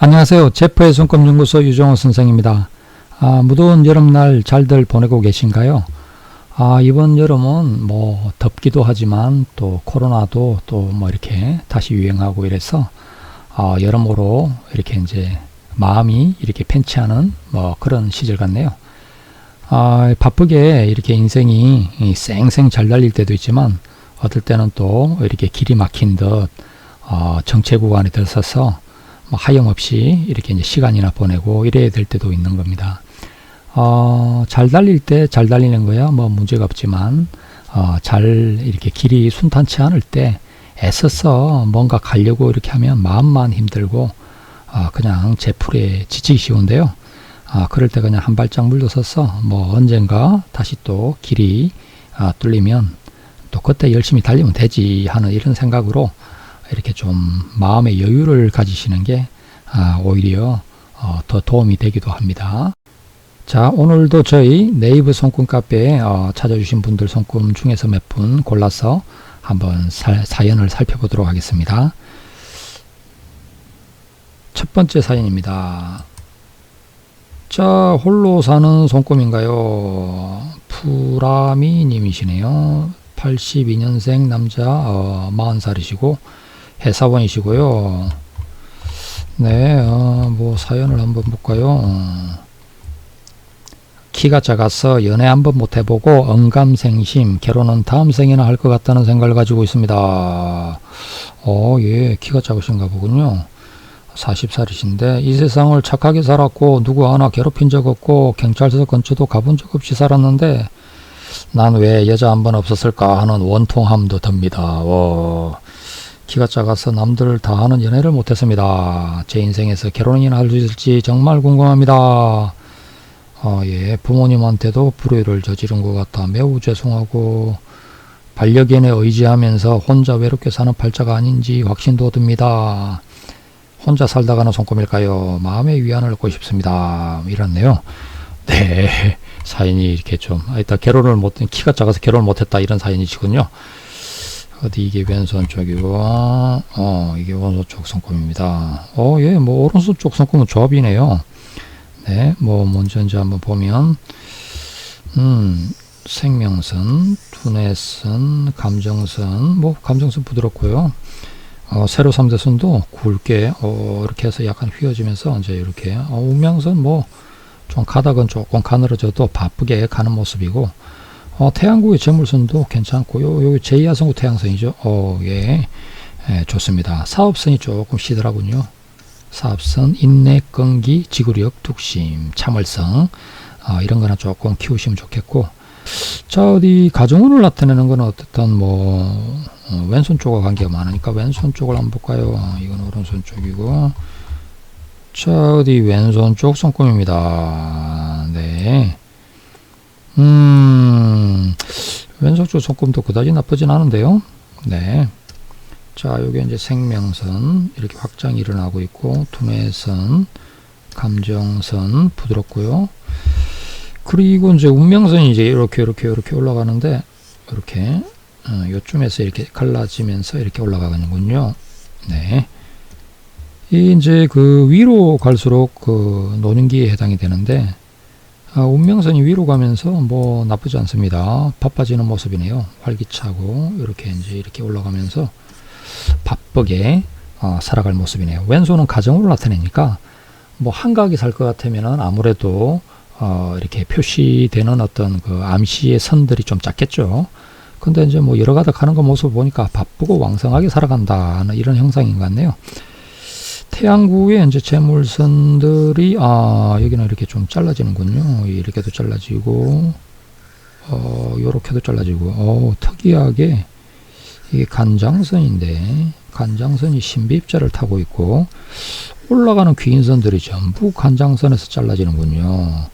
안녕하세요. 제프의 손금연구소 유정호 선생입니다. 아, 무더운 여름날 잘들 보내고 계신가요? 아, 이번 여름은 뭐 덥기도 하지만 또 코로나도 또 뭐 이렇게 다시 유행하고 이래서 아, 여러모로 이렇게 이제 마음이 이렇게 편치 않은 뭐 그런 시절 같네요. 아, 바쁘게 이렇게 인생이 이 쌩쌩 잘 달릴 때도 있지만 어떨 때는 또 이렇게 길이 막힌 듯 어, 정체 구간에 들어서서 뭐 하염없이 이렇게 이제 시간이나 보내고 이래야 될 때도 있는 겁니다. 어, 잘 달릴 때 잘 달리는 거야 뭐 문제가 없지만 어, 잘 이렇게 길이 순탄치 않을 때 애써서 뭔가 가려고 이렇게 하면 마음만 힘들고 어, 그냥 제풀에 지치기 쉬운데요. 아, 그럴 때 그냥 한 발짝 물러서서 뭐 언젠가 다시 또 길이 아, 뚫리면 또 그때 열심히 달리면 되지 하는 이런 생각으로 이렇게 좀 마음의 여유를 가지시는 게 아, 오히려 어, 더 도움이 되기도 합니다. 자, 오늘도 저희 네이버 손금 카페에 어, 찾아주신 분들 손금 중에서 몇 분 골라서 한번 사, 사연을 살펴보도록 하겠습니다. 첫 번째 사연입니다. 자, 홀로 사는 손금인가요? 푸라미 님이시네요. 82년생 남자 어, 40살이시고 회사원이시고요. 네, 어, 뭐 사연을 한번 볼까요? 어, 키가 작아서 연애 한번 못 해보고 언감생심 결혼은 다음 생에나 할 것 같다는 생각을 가지고 있습니다. 어, 예, 키가 작으신가 보군요. 40살이신데 이 세상을 착하게 살았고 누구 하나 괴롭힌 적 없고 경찰서 근처도 가본 적 없이 살았는데 난 왜 여자 한 번 없었을까 하는 원통함도 듭니다. 어, 키가 작아서 남들 다 하는 연애를 못했습니다. 제 인생에서 결혼이나 할 수 있을지 정말 궁금합니다. 어, 예, 부모님한테도 불효를 저지른 것 같아 매우 죄송하고 반려견에 의지하면서 혼자 외롭게 사는 팔자가 아닌지 확신도 듭니다. 혼자 살다가는 손꼽일까요? 마음의 위안을 얻고 싶습니다. 이렇네요. 네, 사연이 이렇게 좀, 아, 일단 결혼을 못, 키가 작아서 결혼을 못했다 이런 사연이시군요. 어디 이게 왼손 쪽이고, 어, 이게 오른손 쪽 손꼽입니다. 어, 예, 뭐 오른손 쪽 손꼽은 조합이네요. 네, 뭐 먼저 이제 한번 보면, 음, 생명선, 두뇌선, 감정선, 뭐 감정선 부드럽고요. 어, 세로 3대선도 굵게 어, 이렇게 해서 약간 휘어지면서 이제 이렇게 어, 운명선 뭐 좀 가닥은 조금 가늘어져도 바쁘게 가는 모습이고 어, 태양국의 재물선도 괜찮고요. 여기 제2야성구 태양선이죠. 어, 예. 예, 좋습니다. 사업선이 조금 시들하군요. 사업선, 인내, 끈기, 지구력, 뚝심, 참을성 어, 이런 거나 조금 키우시면 좋겠고 자 어디 가정운을 나타내는 거는 어떻든 뭐 어, 왼손 쪽과 관계가 많으니까 왼손 쪽을 한번 볼까요? 이건 오른손 쪽이고 자 어디 왼손 쪽 손금입니다. 네. 음쪽 손금도 그다지 나쁘진 않은데요. 네. 자 여기 이제 생명선 이렇게 확장이 일어나고 있고 두뇌선 감정선 부드럽고요. 그리고 이제 운명선이 이제 이렇게 이렇게 이렇게 올라가는데 이렇게 어, 요쯤에서 이렇게 갈라지면서 이렇게 올라가는군요. 네. 이 이제 그 위로 갈수록 그 노년기에 해당이 되는데 아, 운명선이 위로 가면서 뭐 나쁘지 않습니다. 바빠지는 모습이네요. 활기차고 이렇게 이제 이렇게 올라가면서 바쁘게 어, 살아갈 모습이네요. 왼손은 가정으로 나타내니까 뭐 한가하게 살 것 같으면은 아무래도 어, 이렇게 표시되는 어떤 그 암시의 선들이 좀 작겠죠. 근데 이제 뭐 여러 가닥 하는 거 모습 보니까 바쁘고 왕성하게 살아간다는 이런 형상인 것 같네요. 태양구에 이제 재물선들이 아 여기는 이렇게 좀 잘라지는군요. 이렇게도 잘라지고 어 요렇게도 잘라지고 어 특이하게 이게 간장선인데 간장선이 신비입자를 타고 있고 올라가는 귀인선들이 전부 간장선에서 잘라지는군요.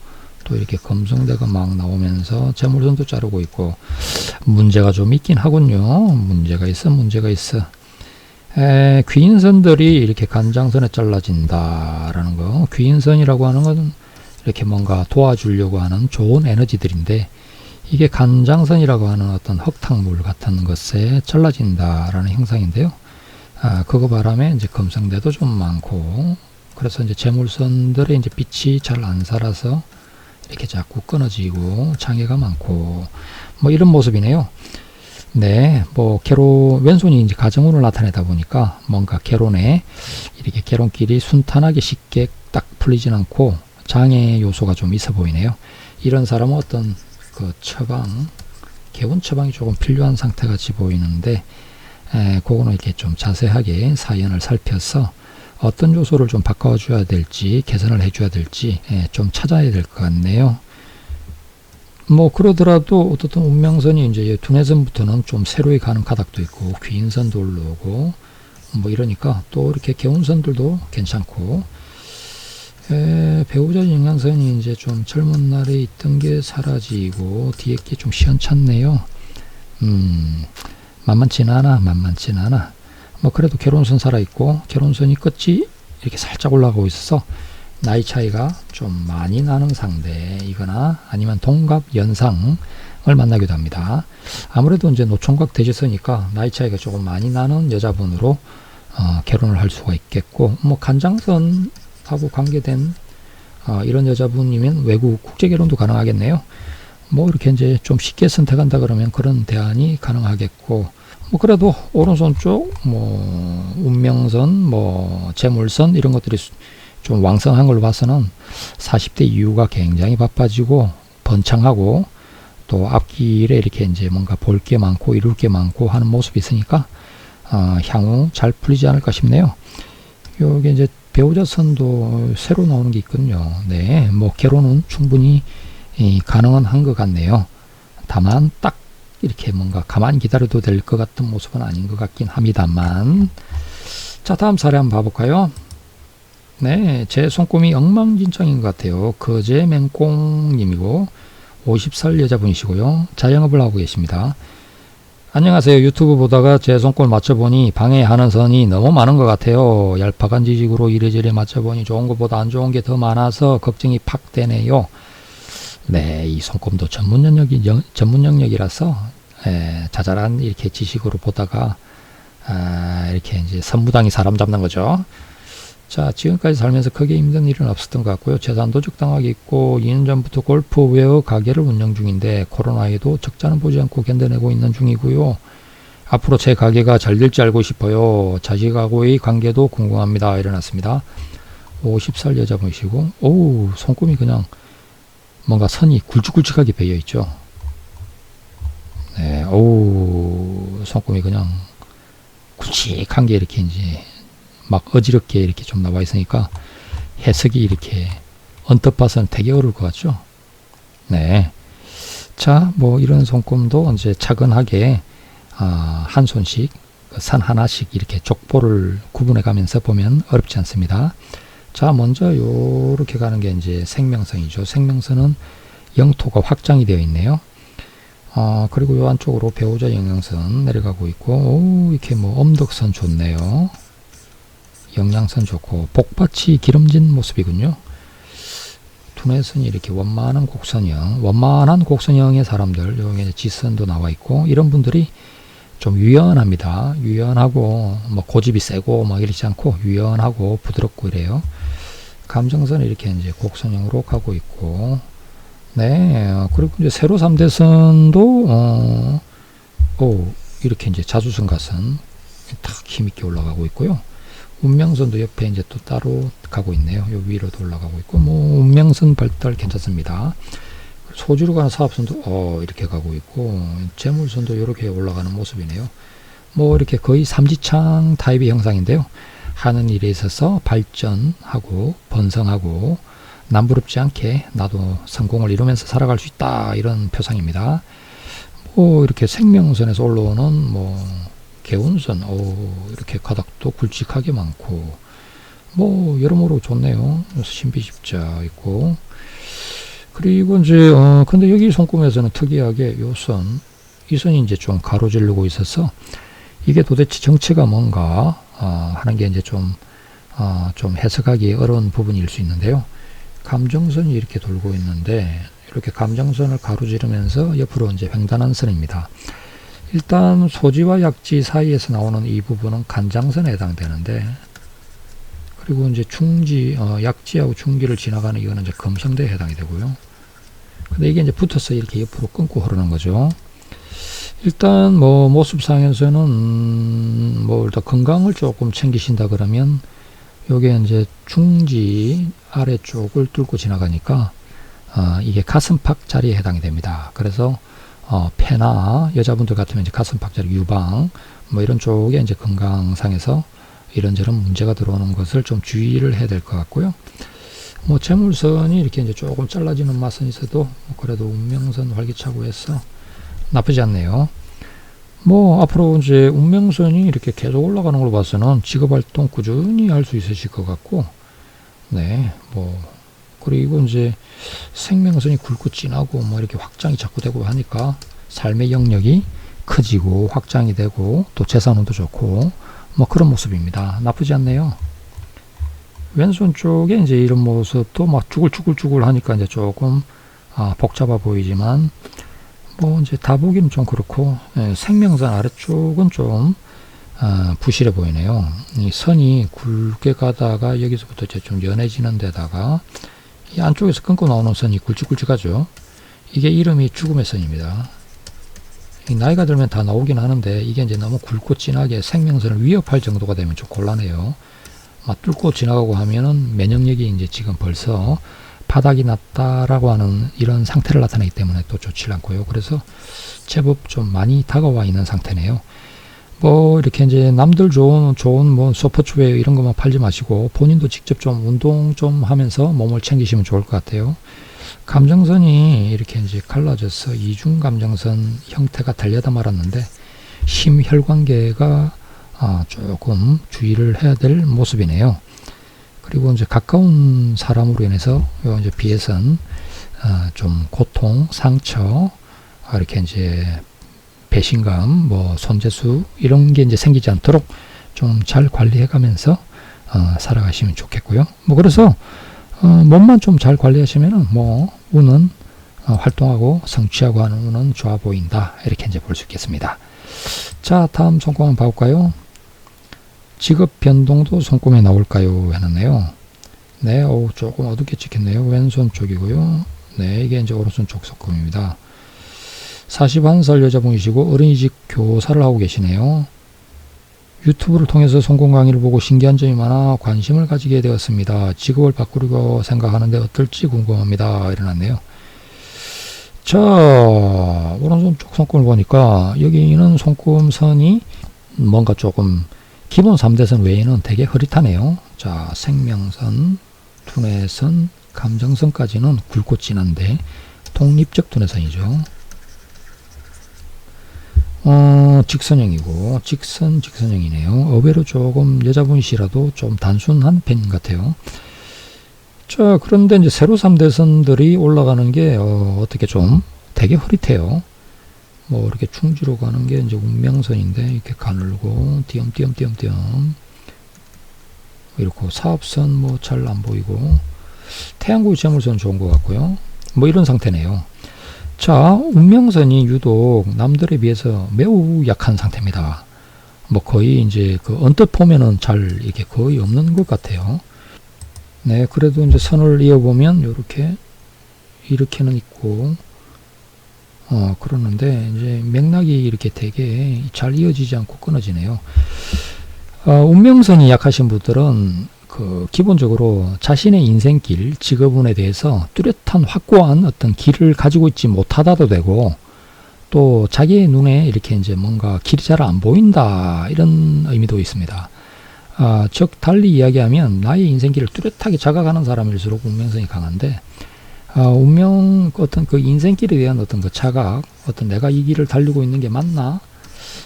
또 이렇게 검성대가 막 나오면서 재물선도 자르고 있고 문제가 좀 있긴 하군요. 문제가 있어 문제가 있어. 에, 귀인선들이 이렇게 간장선에 잘라진다라는 거. 귀인선이라고 하는 것은 이렇게 뭔가 도와주려고 하는 좋은 에너지들인데 이게 간장선이라고 하는 어떤 흙탕물 같은 것에 잘라진다라는 형상인데요. 아, 그거 바람에 이제 검성대도 좀 많고 그래서 이제 재물선들의 이제 빛이 잘 안 살아서 이렇게 자꾸 끊어지고 장애가 많고 뭐 이런 모습이네요. 네, 뭐 개론 왼손이 이제 가정으로 나타내다 보니까 뭔가 개론에 이렇게 개론끼리 순탄하게 쉽게 딱 풀리진 않고 장애 요소가 좀 있어 보이네요. 이런 사람은 어떤 그 처방, 개운 처방이 조금 필요한 상태 같이 보이는데 에, 그거는 이렇게 좀 자세하게 사연을 살펴서 어떤 요소를 좀 바꿔줘야 될지 개선을 해줘야 될지 예, 좀 찾아야 될 것 같네요. 뭐 그러더라도 어떻든 운명선이 이제 두뇌선부터는 좀 세로에 가는 가닥도 있고 귀인선도 올라오고 뭐 이러니까 또 이렇게 개운선들도 괜찮고 에, 배우자 영양선이 이제 좀 젊은 날에 있던 게 사라지고 뒤에 게 좀 시원찮네요. 음 만만치는 않아 만만치는 않아 뭐 그래도 결혼선 살아있고 결혼선이 끝이 이렇게 살짝 올라가고 있어서 나이 차이가 좀 많이 나는 상대이거나 아니면 동갑 연상을 만나기도 합니다. 아무래도 이제 노총각 대지서니까 나이 차이가 조금 많이 나는 여자분으로 어, 결혼을 할 수가 있겠고 뭐 간장선하고 관계된 어, 이런 여자분이면 외국 국제 결혼도 가능하겠네요. 뭐 이렇게 이제 좀 쉽게 선택한다 그러면 그런 대안이 가능하겠고 뭐 그래도 오른손 쪽 뭐 운명선 뭐 재물선 이런 것들이 좀 왕성한 걸로 봐서는 40대 이후가 굉장히 바빠지고 번창하고 또 앞길에 이렇게 이제 뭔가 볼 게 많고 이룰 게 많고 하는 모습이 있으니까 어, 향후 잘 풀리지 않을까 싶네요. 요게 이제 배우자 선도 새로 나오는 게 있거든요. 네, 뭐 결혼은 충분히 이, 가능은 한 것 같네요. 다만 딱 이렇게 뭔가 가만히 기다려도 될 것 같은 모습은 아닌 것 같긴 합니다만 자 다음 사례 한번 봐볼까요 네 제 손금이 엉망진창인 것 같아요. 거제맹꽁님이고 50살 여자분이시고요. 자영업을 하고 계십니다. 안녕하세요. 유튜브 보다가 제 손금을 맞춰보니 방해하는 선이 너무 많은 것 같아요. 얄팍한 지식으로 이래저래 맞춰보니 좋은 것보다 안 좋은 게 더 많아서 걱정이 팍 되네요. 네, 이 손금도 전문 영역이 전문 영역이라서 에, 자잘한 이렇게 지식으로 보다가 아, 이렇게 이제 선무당이 사람 잡는 거죠. 자, 지금까지 살면서 크게 힘든 일은 없었던 것 같고요. 재산도 적당하게 있고 2년 전부터 골프 웨어 가게를 운영 중인데 코로나에도 적자는 보지 않고 견뎌내고 있는 중이고요. 앞으로 제 가게가 잘 될지 알고 싶어요. 자식하고의 관계도 궁금합니다. 일어났습니다. 50살 여자분이시고, 오우, 손금이 그냥 뭔가 선이 굵직굵직하게 베어 있죠. 네, 오 손금이 그냥 굵직한 게 이렇게 이제 막 어지럽게 이렇게 좀 나와 있으니까 해석이 이렇게 언뜻 봐서는 되게 어려울 것 같죠. 네. 자, 뭐 이런 손금도 이제 차근하게 아, 한 손씩 그산 하나씩 이렇게 족보를 구분해 가면서 보면 어렵지 않습니다. 자, 먼저 요렇게 가는 게 이제 생명선이죠. 생명선은 영토가 확장이 되어 있네요. 아, 그리고 요 안쪽으로 배우자 영양선 내려가고 있고, 오, 이렇게 뭐 엄덕선 좋네요. 영양선 좋고, 복밭이 기름진 모습이군요. 두뇌선이 이렇게 원만한 곡선형, 원만한 곡선형의 사람들, 여기 지선도 나와 있고, 이런 분들이 좀 유연합니다. 유연하고, 뭐 고집이 세고, 막 이러지 않고, 유연하고, 부드럽고 이래요. 감정선이 이렇게 이제 곡선형으로 가고 있고, 네, 그리고 이제 세로 3대선도, 어, 오, 이렇게 이제 자주선 가선 탁 힘있게 올라가고 있고요. 운명선도 옆에 이제 또 따로 가고 있네요. 요 위로도 올라가고 있고, 뭐, 운명선 발달 괜찮습니다. 소주로 가는 사업선도, 어, 이렇게 가고 있고, 재물선도 이렇게 올라가는 모습이네요. 뭐, 이렇게 거의 삼지창 타입의 형상인데요. 하는 일에 있어서 발전하고, 번성하고, 남부럽지 않게 나도 성공을 이루면서 살아갈 수 있다 이런 표상입니다. 뭐 이렇게 생명선에서 올라오는 뭐 개운선, 오 이렇게 가닥도 굵직하게 많고 뭐 여러모로 좋네요. 신비십자 있고 그리고 이제 어 근데 여기 손금에서는 특이하게 요 선, 이 선이 이제 좀 가로지르고 있어서 이게 도대체 정체가 뭔가 어 하는 게 이제 좀 어, 좀 해석하기 어려운 부분일 수 있는데요. 감정선이 이렇게 돌고 있는데 이렇게 감정선을 가로지르면서 옆으로 이제 횡단한 선입니다. 일단 소지와 약지 사이에서 나오는 이 부분은 간장선에 해당되는데 그리고 이제 충지, 어, 약지하고 중지를 지나가는 이거는 이제 검성대에 해당이 되고요. 근데 이게 이제 붙어서 이렇게 옆으로 끊고 흐르는 거죠. 일단 뭐 모습상에서는 음, 뭐 일단 건강을 조금 챙기신다 그러면 요게 이제 중지 아래쪽을 뚫고 지나가니까 어, 이게 가슴팍 자리에 해당이 됩니다. 그래서 어, 폐나 여자분들 같으면 이제 가슴팍 자리 유방 뭐 이런 쪽에 이제 건강상에서 이런저런 문제가 들어오는 것을 좀 주의를 해야 될 것 같고요. 뭐 재물선이 이렇게 이제 조금 잘라지는 맛은 있어도 뭐 그래도 운명선 활기차고 해서 나쁘지 않네요. 뭐 앞으로 이제 운명선이 이렇게 계속 올라가는 걸 봐서는 직업 활동 꾸준히 할 수 있으실 것 같고, 네, 뭐 그리고 이제 생명선이 굵고 진하고 뭐 이렇게 확장이 자꾸 되고 하니까 삶의 영역이 커지고 확장이 되고 또 재산운도 좋고 뭐 그런 모습입니다. 나쁘지 않네요. 왼손 쪽에 이제 이런 모습도 막 쭈글쭈글쭈글 하니까 이제 조금 아, 복잡해 보이지만 뭐 이제 다 보기는 좀 그렇고 예, 생명선 아래쪽은 좀 아, 부실해 보이네요. 이 선이 굵게 가다가 여기서부터 이제 좀 연해지는 데다가 이 안쪽에서 끊고 나오는 선이 굵직굵직하죠. 이게 이름이 죽음의 선입니다. 이 나이가 들면 다 나오긴 하는데 이게 이제 너무 굵고 진하게 생명선을 위협할 정도가 되면 좀 곤란해요. 막 뚫고 지나가고 하면은 면역력이 이제 지금 벌써 바닥이 났다라고 하는 이런 상태를 나타내기 때문에 또 좋지 않고요. 그래서 제법 좀 많이 다가와 있는 상태네요. 뭐 이렇게 이제 남들 좋은 좋은 뭐 소포츠웨어 이런 것만 팔지 마시고 본인도 직접 좀 운동 좀 하면서 몸을 챙기시면 좋을 것 같아요. 감정선이 이렇게 이제 갈라져서 이중 감정선 형태가 달려다 말았는데 심혈관계가 아, 조금 주의를 해야 될 모습이네요. 그리고 이제 가까운 사람으로 인해서 요 이제 비해선 아, 좀 고통, 상처 아, 이렇게 이제 배신감, 뭐 손재수 이런 게 이제 생기지 않도록 좀 잘 관리해 가면서 어, 살아가시면 좋겠고요. 뭐 그래서 어, 몸만 좀 잘 관리하시면은 뭐 운은 어, 활동하고 성취하고 하는 운은 좋아 보인다 이렇게 이제 볼 수 있겠습니다. 자 다음 손금 한번 봐볼까요? 직업 변동도 손금에 나올까요? 해놨네요. 네, 오, 조금 어둡게 찍혔네요. 왼손 쪽이고요. 네, 이게 이제 오른손 쪽 손금입니다. 41살 여자분이시고 어린이집 교사를 하고 계시네요. 유튜브를 통해서 성공 강의를 보고 신기한 점이 많아 관심을 가지게 되었습니다. 직업을 바꾸려고 생각하는데 어떨지 궁금합니다. 이러났네요. 자, 오른손 쪽 손금을 보니까 여기는 손금선이 뭔가 조금 기본 3대선 외에는 되게 흐릿하네요. 자, 생명선, 두뇌선, 감정선까지는 굵고 진한데 독립적 두뇌선이죠. 어, 직선형이고 직선 직선형이네요. 의외로 조금 여자분이시라도 좀 단순한 펜 같아요. 자 그런데 이제 세로 3대선들이 올라가는 게 어, 어떻게 좀 되게 흐릿해요. 뭐 이렇게 충지로 가는 게 이제 운명선인데 이렇게 가늘고 띄엄띄엄띄엄띄엄 이렇게 사업선 뭐 잘 안 보이고 태양고리 재물선 좋은 것 같고요. 뭐 이런 상태네요. 자, 운명선이 유독 남들에 비해서 매우 약한 상태입니다. 뭐 거의 이제 그 언뜻 보면은 잘 이게 거의 없는 것 같아요. 네, 그래도 이제 선을 이어보면 이렇게 이렇게는 있고 어 그러는데 이제 맥락이 이렇게 되게 잘 이어지지 않고 끊어지네요. 어, 운명선이 약하신 분들은 그 기본적으로 자신의 인생길, 직업운에 대해서 뚜렷한 확고한 어떤 길을 가지고 있지 못하다도 되고 또 자기의 눈에 이렇게 이제 뭔가 길이 잘 안 보인다 이런 의미도 있습니다. 아, 즉 달리 이야기하면 나의 인생길을 뚜렷하게 자각하는 사람일수록 운명성이 강한데 아, 운명 어떤 그 인생길에 대한 어떤 그 자각, 어떤 내가 이 길을 달리고 있는 게 맞나,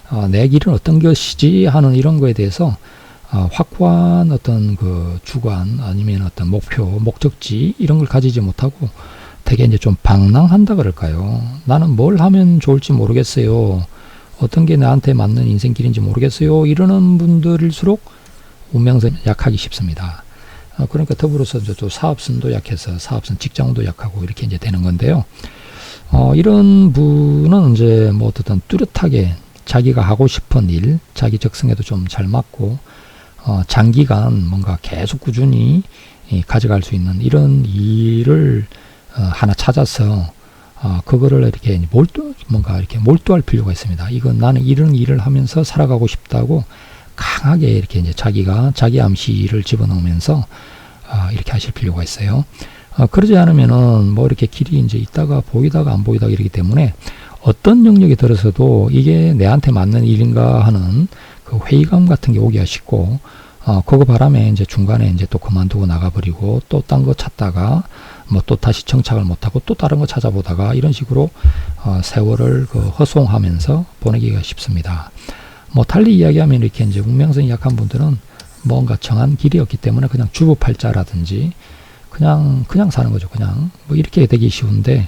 아, 내 길은 어떤 것이지 하는 이런 거에 대해서 어, 확고한 어떤 그 주관 아니면 어떤 목표, 목적지 이런 걸 가지지 못하고 되게 이제 좀 방랑한다 그럴까요? 나는 뭘 하면 좋을지 모르겠어요. 어떤 게 나한테 맞는 인생길인지 모르겠어요. 이러는 분들일수록 운명선 약하기 쉽습니다. 어, 그러니까 더불어서 또 사업선도 약해서 사업선 직장도 약하고 이렇게 이제 되는 건데요. 어, 이런 분은 이제 뭐 어떤 뚜렷하게 자기가 하고 싶은 일, 자기 적성에도 좀 잘 맞고 어, 장기간 뭔가 계속 꾸준히 이, 가져갈 수 있는 이런 일을 어, 하나 찾아서 어, 그거를 이렇게 몰두 뭔가 이렇게 몰두할 필요가 있습니다. 이건 나는 이런 일을 하면서 살아가고 싶다고 강하게 이렇게 이제 자기가 자기 암시를 집어넣으면서 어, 이렇게 하실 필요가 있어요. 어, 그러지 않으면은 뭐 이렇게 길이 이제 있다가 보이다가 안 보이다가 이러기 때문에 어떤 영역에 들어서도 이게 내한테 맞는 일인가 하는 그 회의감 같은 게 오기가 쉽고 어, 그거 바람에 이제 중간에 이제 또 그만두고 나가버리고 또 딴 거 찾다가 뭐 또 다시 정착을 못하고 또 다른 거 찾아보다가 이런 식으로 어, 세월을 그 허송하면서 보내기가 쉽습니다. 뭐 달리 이야기하면 이렇게 이제 운명성이 약한 분들은 뭔가 정한 길이 없기 때문에 그냥 주부팔자라든지 그냥 그냥 사는 거죠. 그냥 뭐 이렇게 되기 쉬운데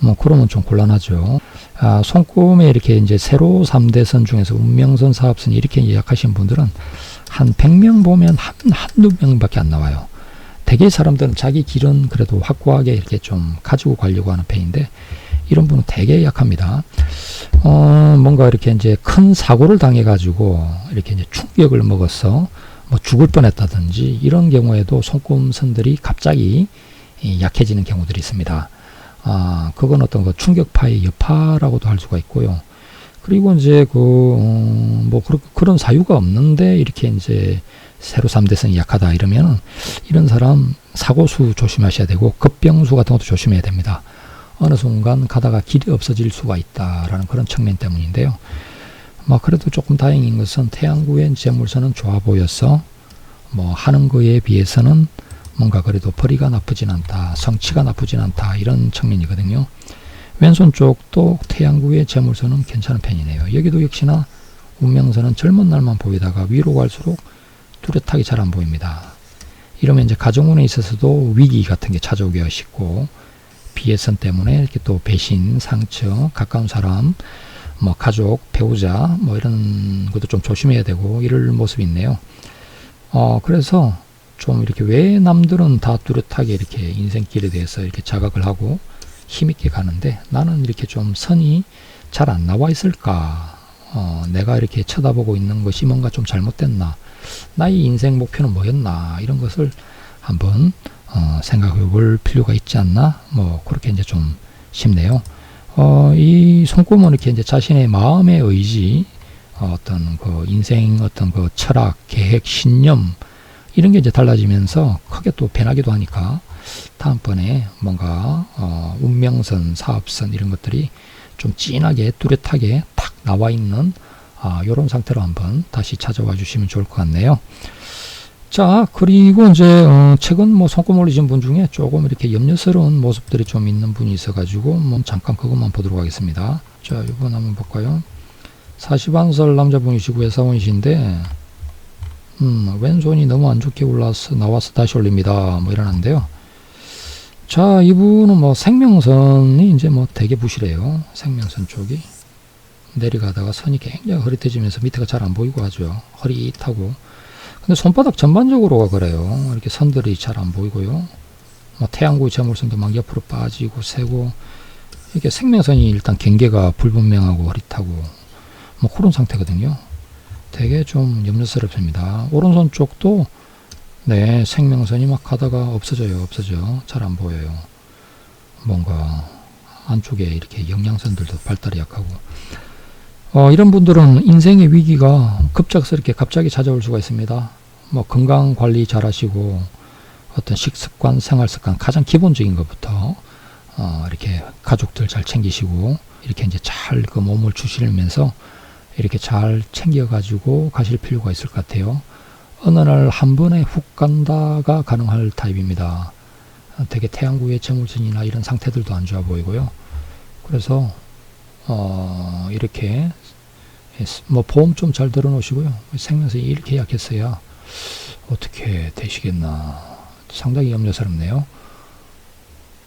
뭐 그러면 좀 곤란하죠. 아, 손꿈에 이렇게 이제 세로 3대선 중에서 운명선, 사업선 이렇게 예약하신 분들은 한 100명 보면 한, 한두 명밖에 안 나와요. 대개 사람들은 자기 길은 그래도 확고하게 이렇게 좀 가지고 가려고 하는 편인데 이런 분은 되게 약합니다. 어, 뭔가 이렇게 이제 큰 사고를 당해가지고 이렇게 이제 충격을 먹어서 뭐 죽을 뻔했다든지 이런 경우에도 손금선들이 갑자기 약해지는 경우들이 있습니다. 아, 그건 어떤 그 충격파의 여파라고도 할 수가 있고요. 그리고 이제 그, 어, 뭐, 그런, 그런 사유가 없는데, 이렇게 이제, 세로 3대성이 약하다 이러면, 이런 사람 사고수 조심하셔야 되고, 급병수 같은 것도 조심해야 됩니다. 어느 순간 가다가 길이 없어질 수가 있다라는 그런 측면 때문인데요. 뭐, 그래도 조금 다행인 것은 태양구의 재물선은 좋아 보여서, 뭐, 하는 거에 비해서는 뭔가 그래도 벌이가 나쁘진 않다, 성취가 나쁘진 않다, 이런 측면이거든요. 왼손 쪽도 태양구의 재물선은 괜찮은 편이네요. 여기도 역시나 운명선은 젊은 날만 보이다가 위로 갈수록 뚜렷하게 잘 안 보입니다. 이러면 이제 가정운에 있어서도 위기 같은 게 찾아오기가 쉽고 비애선 때문에 이렇게 또 배신, 상처, 가까운 사람, 뭐 가족, 배우자 뭐 이런 것도 좀 조심해야 되고 이럴 모습이 있네요. 어 그래서 좀 이렇게 왜 남들은 다 뚜렷하게 이렇게 인생길에 대해서 이렇게 자각을 하고 힘있게 가는데 나는 이렇게 좀 선이 잘 안 나와 있을까? 어, 내가 이렇게 쳐다보고 있는 것이 뭔가 좀 잘못됐나? 나의 인생 목표는 뭐였나? 이런 것을 한번 어, 생각해 볼 필요가 있지 않나? 뭐 그렇게 이제 좀 싶네요. 어, 이 손꼽은 이렇게 이제 자신의 마음의 의지, 어, 어떤 그 인생 어떤 그 철학, 계획, 신념 이런 게 이제 달라지면서 크게 또 변하기도 하니까 다음번에 뭔가 어, 운명선, 사업선 이런 것들이 좀 진하게 뚜렷하게 탁 나와 있는 아, 이런 상태로 한번 다시 찾아와 주시면 좋을 것 같네요. 자, 그리고 이제 어, 최근 뭐 손금 올리신 분 중에 조금 이렇게 염려스러운 모습들이 좀 있는 분이 있어 가지고 뭐 잠깐 그것만 보도록 하겠습니다. 자, 이번 한번 볼까요? 41살 남자분이시고 회사원이신데 음, 왼손이 너무 안 좋게 올라서 나와서 다시 올립니다. 뭐 이러는데요. 자, 이분은 뭐 생명선이 이제 뭐 되게 부실해요. 생명선 쪽이. 내려가다가 선이 굉장히 흐릿해지면서 밑에가 잘 안 보이고 하죠. 허릿하고. 근데 손바닥 전반적으로가 그래요. 이렇게 선들이 잘 안 보이고요. 뭐 태양구 재물선도 막 옆으로 빠지고 세고 이게 생명선이 일단 경계가 불분명하고 흐릿하고 뭐 그런 상태거든요. 되게 좀 염려스럽습니다. 오른손 쪽도 네 생명선이 막 가다가 없어져요. 없어져. 잘 안 보여요. 뭔가 안쪽에 이렇게 영양선들도 발달이 약하고. 어, 이런 분들은 인생의 위기가 급작스럽게 갑자기 찾아올 수가 있습니다. 뭐 건강 관리 잘 하시고 어떤 식습관 생활습관 가장 기본적인 것부터 어, 이렇게 가족들 잘 챙기시고 이렇게 이제 잘 그 몸을 주시면서 이렇게 잘 챙겨가지고 가실 필요가 있을 것 같아요. 어느 날 한 번에 훅 간다가 가능할 타입입니다. 되게 태양구의 재물선이나 이런 상태들도 안 좋아 보이고요. 그래서 어 이렇게 뭐 보험 좀 잘 들어놓으시고요. 생명선이 이렇게 약했어야 어떻게 되시겠나 상당히 염려스럽네요.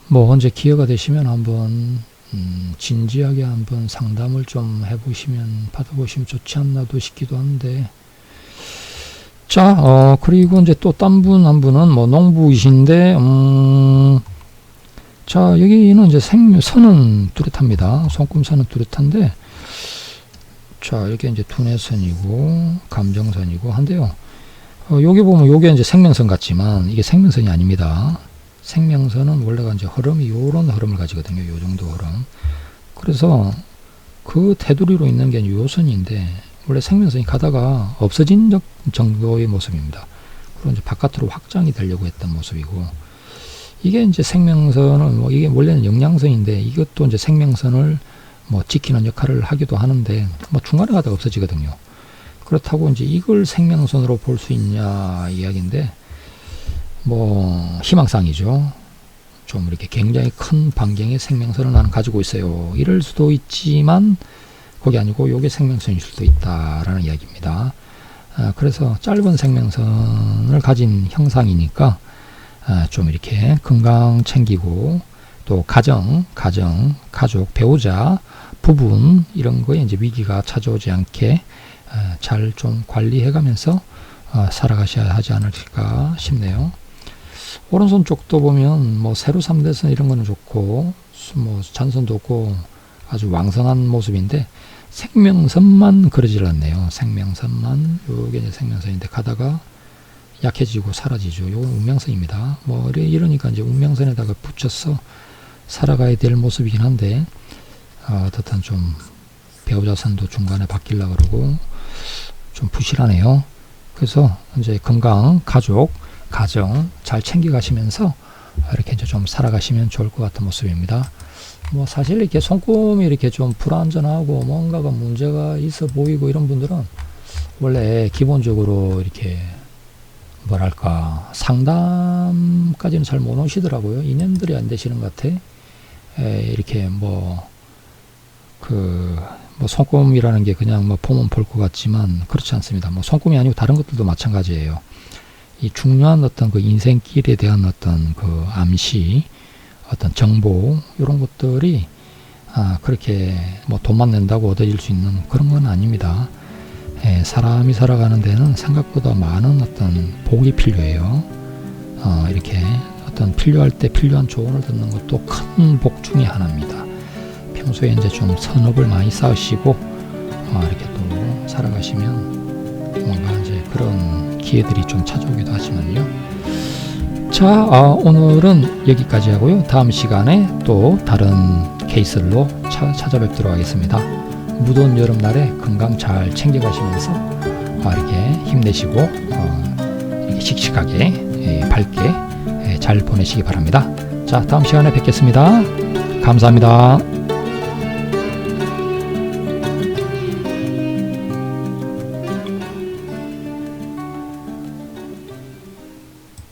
뭐 언제 기회가 되시면 한번 음, 진지하게 한번 상담을 좀 해보시면 받아보시면 좋지 않나도 싶기도 한데. 자 어, 그리고 이제 또 딴 분 한 분은 뭐 농부이신데 음, 자 여기는 이제 생선은 뚜렷합니다. 손금선은 뚜렷한데. 자 이게 이제 두뇌선이고 감정선이고 한데요. 어, 여기 보면 요게 이제 생명선 같지만 이게 생명선이 아닙니다. 생명선은 원래가 이제 흐름이 요런 흐름을 가지거든요. 요 정도 흐름. 그래서 그 테두리로 있는 게 요 선인데 원래 생명선이 가다가 없어진 적- 정도의 모습입니다. 그리고 이제 바깥으로 확장이 되려고 했던 모습이고 이게 이제 생명선은 뭐 이게 원래는 영양선인데 이것도 이제 생명선을 뭐 지키는 역할을 하기도 하는데 뭐 중간에 가다가 없어지거든요. 그렇다고 이제 이걸 생명선으로 볼 수 있냐 이야기인데 뭐 희망상이죠. 좀 이렇게 굉장히 큰 반경의 생명선을 나는 가지고 있어요. 이럴 수도 있지만 그게 아니고 요게 생명선일 수도 있다라는 이야기입니다. 아, 그래서 짧은 생명선을 가진 형상이니까 아, 좀 이렇게 건강 챙기고 또 가정, 가정, 가족, 배우자, 부분 이런 거에 이제 위기가 찾아오지 않게 잘 좀 관리해가면서 어, 살아가셔야 하지 않을까 싶네요. 오른손 쪽도 보면 뭐 세로 3대선 이런 거는 좋고 수- 뭐 잔선도 없고 아주 왕성한 모습인데 생명선만 그러질 않네요. 생명선만 요게 이제 생명선인데 가다가 약해지고 사라지죠. 요건 운명선입니다. 뭐 이러니까 이제 운명선에다가 붙여서 살아가야 될 모습이긴 한데 어, 어떻든 좀 배우자 선도 중간에 바뀌려 그러고 좀 부실하네요. 그래서 이제 건강, 가족, 가정 잘 챙겨가시면서 이렇게 이제 좀 살아가시면 좋을 것 같은 모습입니다. 뭐 사실 이렇게 손금이 이렇게 좀 불안전하고 뭔가가 문제가 있어 보이고 이런 분들은 원래 기본적으로 이렇게 뭐랄까 상담까지는 잘 못 오시더라고요. 인연들이 안 되시는 것 같아. 에, 이렇게 뭐 그, 뭐, 손금이라는 게 그냥 뭐, 보면 볼것 같지만, 그렇지 않습니다. 뭐, 손금이 아니고 다른 것들도 마찬가지예요. 이 중요한 어떤 그 인생길에 대한 어떤 그 암시, 어떤 정보, 이런 것들이, 아, 그렇게 뭐, 돈만 낸다고 얻어질 수 있는 그런 건 아닙니다. 예, 사람이 살아가는 데는 생각보다 많은 어떤 복이 필요해요. 어, 이렇게 어떤 필요할 때 필요한 조언을 듣는 것도 큰 복 중의 하나입니다. 평소에 이제 좀 선업을 많이 쌓으시고 어, 이렇게 또 살아가시면 뭔가 그런 기회들이 좀 찾아오기도 하지만요. 자, 어, 오늘은 여기까지 하고요. 다음 시간에 또 다른 케이스로 차- 찾아뵙도록 하겠습니다. 무더운 여름날에 건강 잘 챙겨가시면서 어, 이렇게 힘내시고 어, 이렇게 씩씩하게 예, 밝게 예, 잘 보내시기 바랍니다. 자, 다음 시간에 뵙겠습니다. 감사합니다.